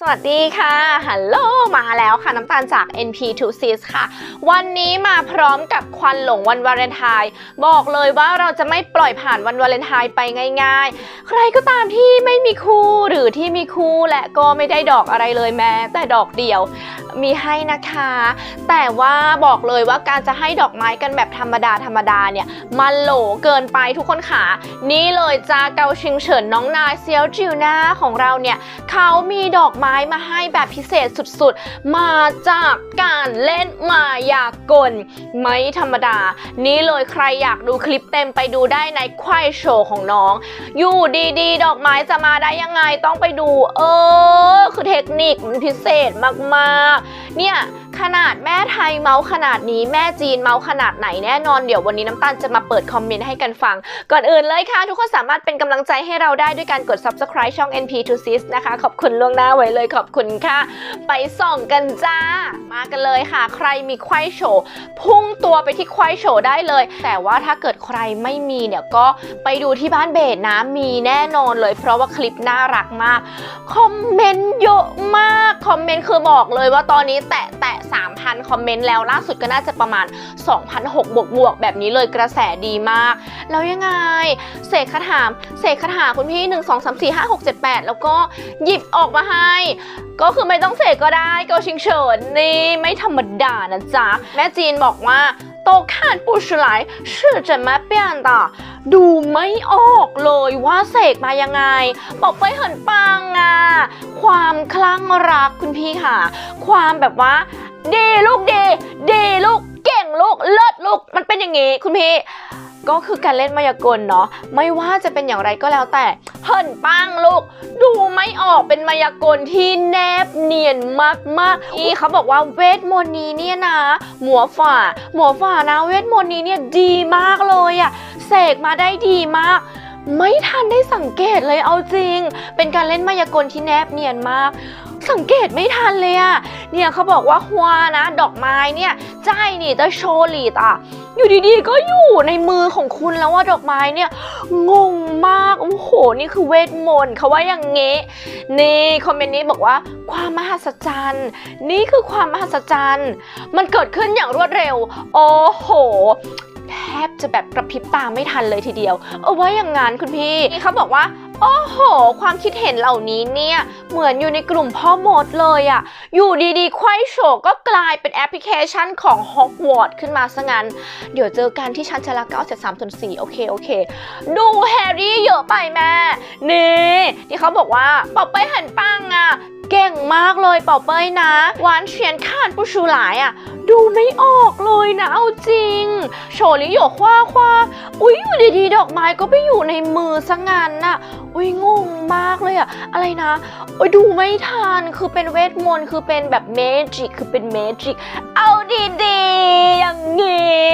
สวัสดีค่ะ ฮัลโหล มาแล้วค่ะ น้ำตาลจาก NP2Cs ค่ะ วันนี้มาพร้อมกับควันหลงวันวาเลนไทน์บอกเลยว่าเราจะไม่ปล่อยผ่านวันวาเลนไทน์ไปง่าย ๆ ใครก็ตามที่ไม่มีคู่หรือที่มีคู่และก็ไม่ได้ดอกอะไรเลยแม้ แต่ดอกเดียวมีให้นะคะ แต่ว่าบอกเลยว่าการจะให้ดอกไม้กันแบบธรรมดาธรรมดาเนี่ยมันโหลเกินไปทุกคนค่ะ นี่เลยจ้าเกาชิงเฉินน้องนายเซียวจิวหน้าของเราเนี่ยเขามีดอกไม้มาให้แบบพิเศษสุดๆ มาจากการเล่นมายากล ไม่ธรรมดา นี่เลยใครอยากดูคลิปเต็มไปดูได้ในควายโชว์ของน้อง อยู่ดีๆ ดอกไม้จะมาได้ยังไงต้องไปดู เออ คือเทคนิคมันพิเศษมากๆ เนี่ย ขนาดแม่ไทยเมาส์ขนาดนี้แม่จีนเมาส์ขนาดไหนแน่นอนเดี๋ยววันนี้น้ำตาลจะมาเปิดคอมเมนต์ให้กันฟัง ก่อนอื่นเลยค่ะ ทุกคนสามารถเป็นกำลังใจให้เราได้ด้วยการกด subscribe ช่อง NP2Sis นะคะ ขอบคุณล่วงหน้าไว้เลยขอบคุณค่ะ ไปส่องกันจ้า มากันเลยค่ะ ใครมีควายโฉพุ่งตัวไปที่ควายโฉได้เลย แต่ว่าถ้าเกิดใครไม่มีเนี่ยก็ไปดูที่บ้านเบสนะมีแน่นอนเลย เพราะว่าคลิปน่ารักมากคอมเมนต์เยอะมากคอมเมนต์คือบอกเลยว่าตอนนี้แตะแตะ3,000 คอมเมนต์แล้วล่าสุดก็น่าจะประมาณ 2,006บวกบวกแบบนี้เลยกระแสดีมาก แล้วยังไง เสกคาถามเสกคาถาคุณพี่ 1 2 3 4 5 6 7 8 แล้วก็หยิบออกมาให้ ก็คือไม่ต้องเสกก็ได้เกาชิงเฉินนี่ไม่ธรรมดานะจ๊ะ แม่จีนบอกว่า โต看不出来是怎么变的ดูไม่ออกเลยว่าเสกมายังไง บอกไปเหินปังอ่ะ ความคลั่งรักคุณพี่ค่ะ ความแบบว่า ดีลูกดีดีลูก เก่งลูกเลิศลูกมันเป็นอย่างงี้คุณพี่ ก็คือการเล่นมายากลเนาะไม่ว่าจะเป็นอย่างไรก็แล้วแต่เหินปังลูก ดูไม่ออกเป็นมายากลที่แนบเนียนมากๆนี่เขาบอกว่าเวทมนต์นี้เนี่ยนะ หมัวฝ่า หมัวฝ่านะเวทมนต์นี้เนี่ยดีมากเลยอะเสกมาได้ดีมากไม่ทันได้สังเกตเลยเอาจริง เป็นการเล่นมายากลที่แนบเนียนมาก สังเกตไม่ทันเลยอะเนี่ยเขาบอกว่าฮัวนะ ดอกไม้เนี่ยใจนี่จะโชว์ลีดอะอยู่ดีๆ ก็อยู่ในมือของคุณแล้วว่าดอกไม้เนี่ย งงมาก โอ้โห นี่คือเวทมนต์เขาว่าอย่างงี้ นี่คอมเมนต์นี้บอกว่า ความมหัศจรรย์ นี่คือความมหัศจรรย์ มันเกิดขึ้นอย่างรวดเร็ว โอ้โหแทบจะแบบกระพริบตาไม่ทันเลยทีเดียว เออว่าอย่างงั้นคุณพี่นี่เขาบอกว่า โอ้โห ความคิดเห็นเหล่านี้เนี่ย เหมือนอยู่ในกลุ่มพ่อมดเลยอะอยู่ดีๆควายโฉก็กลายเป็นแอปพลิเคชันของ Hogwarts ขึ้นมาซะงั้น เดี๋ยวเจอกันที่ชั้นชาลามตนสี่โอเค โอเค ดูแฮร์รี่เยอะไปแม่ นี่ ที่เขาบอกว่า ปอบไปหันปังอะ เก่งมากเลยเป่าเป้ยนะหวานเฉียนข้านผู้ชูหลายอะดูไม่ออกเลยนะเอาจริง โชลิโยคว้าคว้าอุ้ยอยู่ดีๆ ดอกไม้ก็ไปอยู่ในมือซะงั้นน่ะ อุ้ยงงมากเลยอะ อะไรนะอุ้ยดูไม่ทันคือเป็นเวทมนต์คือเป็นแบบเมจิกคือเป็นเมจิกเอา ดีๆ อย่างงี้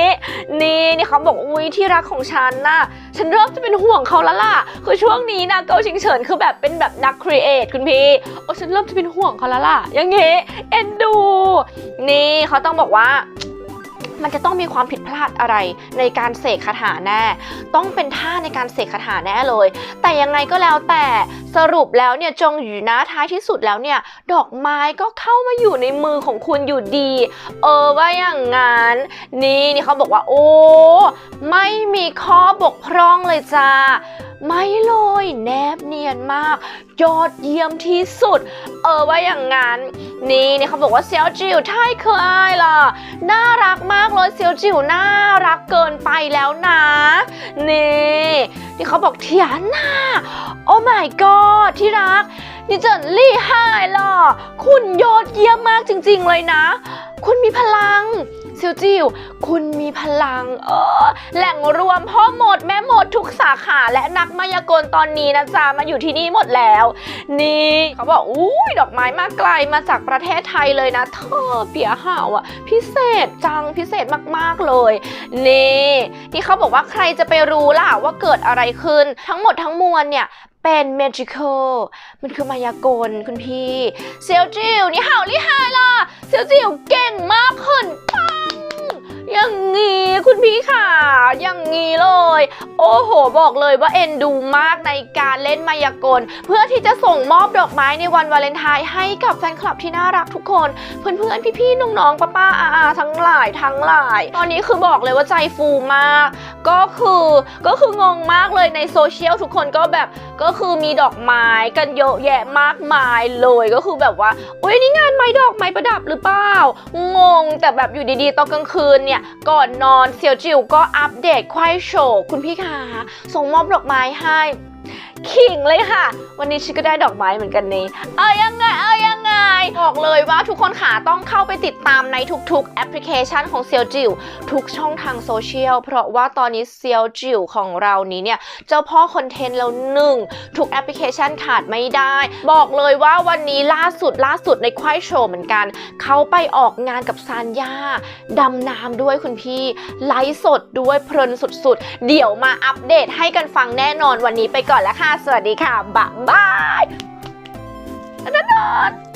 นี่นี่เขาบอกอุ้ยที่รักของฉันน่ะ ฉันเริ่มจะเป็นห่วงเขาแล้วล่ะ คือช่วงนี้นะเกาชิงเฉินคือแบบเป็นแบบนักครีเอทคุณพี่ โอ้ฉันเริ่มจะเป็นห่วงเขาแล้วล่ะ อย่างงี้ เอ็นดู นี่เขาต้องบอกว่า มันจะต้องมีความผิดพลาดอะไรในการเสกคาถาแน่ ต้องเป็นท่าในการเสกคาถาแน่เลย แต่ยังไงก็แล้วแต่สรุปแล้วเนี่ยจงอยู่นะท้ายที่สุดแล้วเนี่ยดอกไม้ก็เข้ามาอยู่ในมือของคุณอยู่ดี เออว่าอย่างงั้นนี่นี่เขาบอกว่า โอ้ ไม่มีข้อบกพร่องเลยจ้าไม่เลยแนบเนียนมาก ยอดเยี่ยมที่สุด เออว่าอย่างงั้น นี่นี่เขาบอกว่าเซียวจิ๋วไทยเคยอายล่ะ น่ารักมากเลยเซียวจิ๋วน่ารักเกินไปแล้วนะนี่ที่เขาบอกเทียน่าโอ้ my god ที่รักนี่เจินลี่ไฮล่ะคุณยอดเยี่ยมมากจริง ๆ เลยนะ คุณมีพลัง ซียวจิวคุณมีพลัง เออ แหล่งรวมพ่อหมดแม่หมดทุกสาขาและนักมายากลตอนนี้นะจ๊ะมาอยู่ที่นี่หมดแล้ว นี่เขาบอกอุ้ยดอกไม้มาไกลมาจากประเทศไทยเลยนะเธอเปียห่าวอะพิเศษจังพิเศษมากๆเลย นี่ที่เขาบอกว่าใครจะไปรู้ล่ะว่าเกิดอะไรขึ้น ทั้งหมดทั้งมวลเนี่ยเป็น magical มันคือมายากลคุณพี่ เซียวจิวนี่ห่าวลี่ไฮล่ะ เซียวจิวเก่งมากขึ้นป อย่างงี้คุณพี่ค่ะอย่างงี้เลยโอ้โอ้โหบอกเลยว่าเอ็นดูมากในการเล่นมายากล เพื่อที่จะส่งมอบดอกไม้ในวันวาเลนไทน์ให้กับแฟนคลับที่น่ารักทุกคน เพื่อนๆพี่ๆน้องๆป้าๆอาๆทั้งหลายทั้งหลาย ตอนนี้คือบอกเลยว่าใจฟูมาก ก็คือก็คืองงมากเลยในโซเชียลทุกคนก็แบบก็คือมีดอกไม้กันเยอะแยะมากมายเลยก็คือแบบว่าอุ้ยนี่งานไม้ดอกไม้ประดับหรือเปล่างงแต่แบบอยู่ดีๆตอนกลางคืนเนี่ยก่อนนอนเซียวจิวก็อัปเดตควายโฉกคุณพี่คะส่งมอบดอกไม้ให้ ขิงเลยค่ะ วันนี้ฉันก็ได้ดอกไม้เหมือนกันนี่ เอายังไง เอายัง ไง บอกเลยว่าทุกคนขาต้องเข้าไปติดตามในทุกๆ แอปพลิเคชันของเซียวจิ๋วทุกช่องทางโซเชียล เพราะว่าตอนนี้เซียวจิ๋วของเรานี้เนี่ย เจ้าพ่อคอนเทนต์แล้วหนึ่ง ทุกแอปพลิเคชันขาดไม่ได้ บอกเลยว่าวันนี้ล่าสุดล่าสุดในควายโชว์เหมือนกัน เขาไปออกงานกับซานย่าดำน้ำด้วยคุณพี่ ไลฟ์สดด้วยเพลินสุดๆ เดี๋ยวมาอัปเดตให้กันฟังแน่นอนวันนี้ไปก่อนแล้วค่ะ สวัสดีค่ะบ๊ายบายอันนั้นนอน